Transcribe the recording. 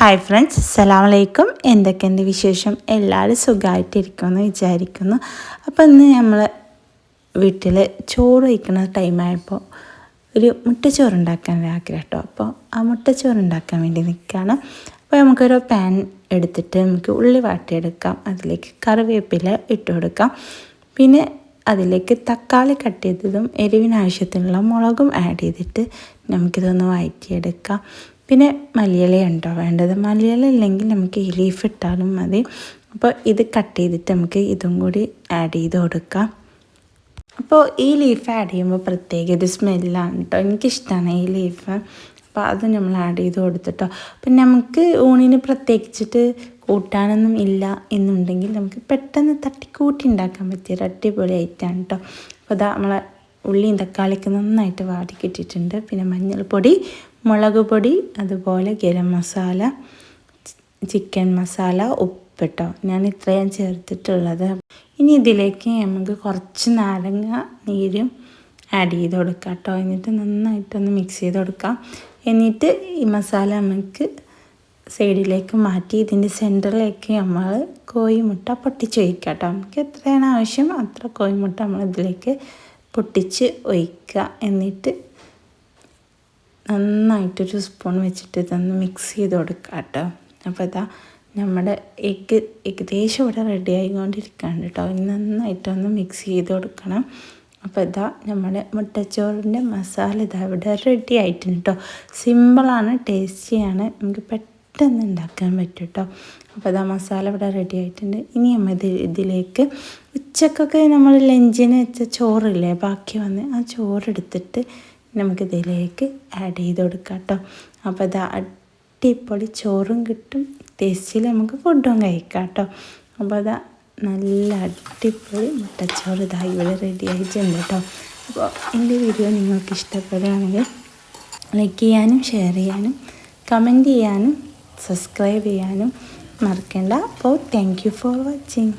Hi friends അസ്സലാം വലൈക്കും എന്തൊക്കെയുണ്ട് വിശേഷം? എല്ലാവരും സുഖമായിട്ടിരിക്കുമെന്ന് വിചാരിക്കുന്നു. അപ്പോൾ ഇന്ന് നമ്മൾ വീട്ടിൽ ചോറ് വയ്ക്കുന്ന ടൈമായപ്പോൾ ഒരു മുട്ടച്ചോറ് ഉണ്ടാക്കാൻ ആഗ്രഹം കേട്ടോ അപ്പോൾ ആ മുട്ടച്ചോറ് ഉണ്ടാക്കാൻ വേണ്ടി നിൽക്കുകയാണ് അപ്പോൾ നമുക്കൊരു പാൻ എടുത്തിട്ട് നമുക്ക് ഉള്ളി വാട്ടിയെടുക്കാം. അതിലേക്ക് കറിവേപ്പില ഇട്ട് കൊടുക്കാം. പിന്നെ അതിലേക്ക് തക്കാളി കട്ട് ചെയ്തതും എരിവിനാവശ്യത്തിനുള്ള മുളകും ആഡ് ചെയ്തിട്ട് നമുക്കിതൊന്ന് വഴറ്റിയെടുക്കാം. പിന്നെ മല്ലിയില ഉണ്ടോ? വേണ്ടത് മല്ലിയില ഇല്ലെങ്കിൽ നമുക്ക് ഈ ലീഫ് ഇട്ടാലും മതി. അപ്പോൾ ഇത് കട്ട് ചെയ്തിട്ട് നമുക്ക് ഇതും കൂടി ആഡ് ചെയ്ത് കൊടുക്കാം. അപ്പോൾ ഈ ലീഫ് ആഡ് ചെയ്യുമ്പോൾ പ്രത്യേക ഒരു സ്മെല്ലാണ് കേട്ടോ എനിക്കിഷ്ടമാണ് ഈ ലീഫ് അപ്പോൾ അത് നമ്മൾ ആഡ് ചെയ്ത് കൊടുത്തിട്ടോ. അപ്പം നമുക്ക് ഊണിന് പ്രത്യേകിച്ചിട്ട് കൂട്ടാനൊന്നും ഇല്ല എന്നുണ്ടെങ്കിൽ നമുക്ക് പെട്ടെന്ന് തട്ടിക്കൂട്ടി ഉണ്ടാക്കാൻ പറ്റിയ അടിപൊളി ഐറ്റമാണ് കേട്ടോ അപ്പോൾ അതാ നമ്മളെ ഉള്ളിയും തക്കാളിക്ക് നന്നായിട്ട് വാടി കിട്ടിയിട്ടുണ്ട് പിന്നെ മഞ്ഞൾപ്പൊടി മുളക് പൊടി അതുപോലെ ഗരം മസാല ചിക്കൻ മസാല ഉപ്പിട്ടോ. ഞാൻ ഇത്രയും ചേർത്തിട്ടുള്ളത്. ഇനി ഇതിലേക്ക് നമുക്ക് കുറച്ച് നാരങ്ങ നീരും ആഡ് ചെയ്ത് കൊടുക്കാം കേട്ടോ. എന്നിട്ട് നന്നായിട്ടൊന്ന് മിക്സ് ചെയ്ത് കൊടുക്കാം. എന്നിട്ട് ഈ മസാല നമുക്ക് സൈഡിലേക്ക് മാറ്റി ഇതിന്റെ സെന്ററിലേക്ക് നമ്മൾ കോഴിമുട്ട പൊട്ടിച്ച് വയ്ക്കാം കേട്ടോ. നമുക്ക് എത്രയാണ് ആവശ്യം അത്ര കോഴിമുട്ട നമ്മൾ ഇതിലേക്ക് പൊട്ടിച്ച് ഒഴിക്കുക. എന്നിട്ട് നന്നായിട്ടൊരു സ്പൂൺ വെച്ചിട്ട് ഇതൊന്ന് മിക്സ് ചെയ്ത് കൊടുക്കുക കേട്ടോ. അപ്പോൾ ഇതാ നമ്മുടെ എഗ്ഗ് ഏകദേശം ഇവിടെ റെഡി ആയിക്കൊണ്ടിരിക്കുകയാണ് കേട്ടോ. നന്നായിട്ടൊന്ന് മിക്സ് ചെയ്ത് കൊടുക്കണം. അപ്പോൾ ഇതാ നമ്മുടെ മുട്ടച്ചോറിന്റെ മസാല ഇതാ ഇവിടെ റെഡി ആയിട്ടുണ്ട് കേട്ടോ. സിമ്പിളാണ് ടേസ്റ്റിയാണ് നമുക്ക് പെട്ടെന്ന് ഉണ്ടാക്കാൻ പറ്റും കേട്ടോ അപ്പോൾ ഇതാ മസാല ഇവിടെ റെഡി ആയിട്ടുണ്ട്. ഇനി നമ്മൾ ഇത് ഇതിലേക്ക് ഉച്ചക്കൊക്കെ നമ്മൾ ലഞ്ചിന് വെച്ച ചോറില്ലേ ബാക്കി വന്ന് ആ ചോറെടുത്തിട്ട് നമുക്ക് ഇതിലേക്ക് ആഡ് ചെയ്ത് കൊടുക്കാം കേട്ടോ അപ്പോൾ അത് അടിപൊളി ചോറും കിട്ടും. ടേസ്റ്റിൽ നമുക്ക് ഫുഡും കഴിക്കാം കേട്ടോ അപ്പോൾ അതാ നല്ല അടിപൊളി മുട്ടച്ചോറ് ഇതാ ഇവിടെ റെഡി ആയിട്ടുണ്ട് കേട്ടോ അപ്പോൾ എന്റെ വീഡിയോ നിങ്ങൾക്ക് ഇഷ്ടപ്പെടുകയാണെങ്കിൽ ലൈക്ക് ചെയ്യാനും ഷെയർ ചെയ്യാനും കമന്റ് ചെയ്യാനും സബ്സ്ക്രൈബ് ചെയ്യാനും മറക്കണ്ട. അപ്പോൾ താങ്ക് യു ഫോർ വാച്ചിങ്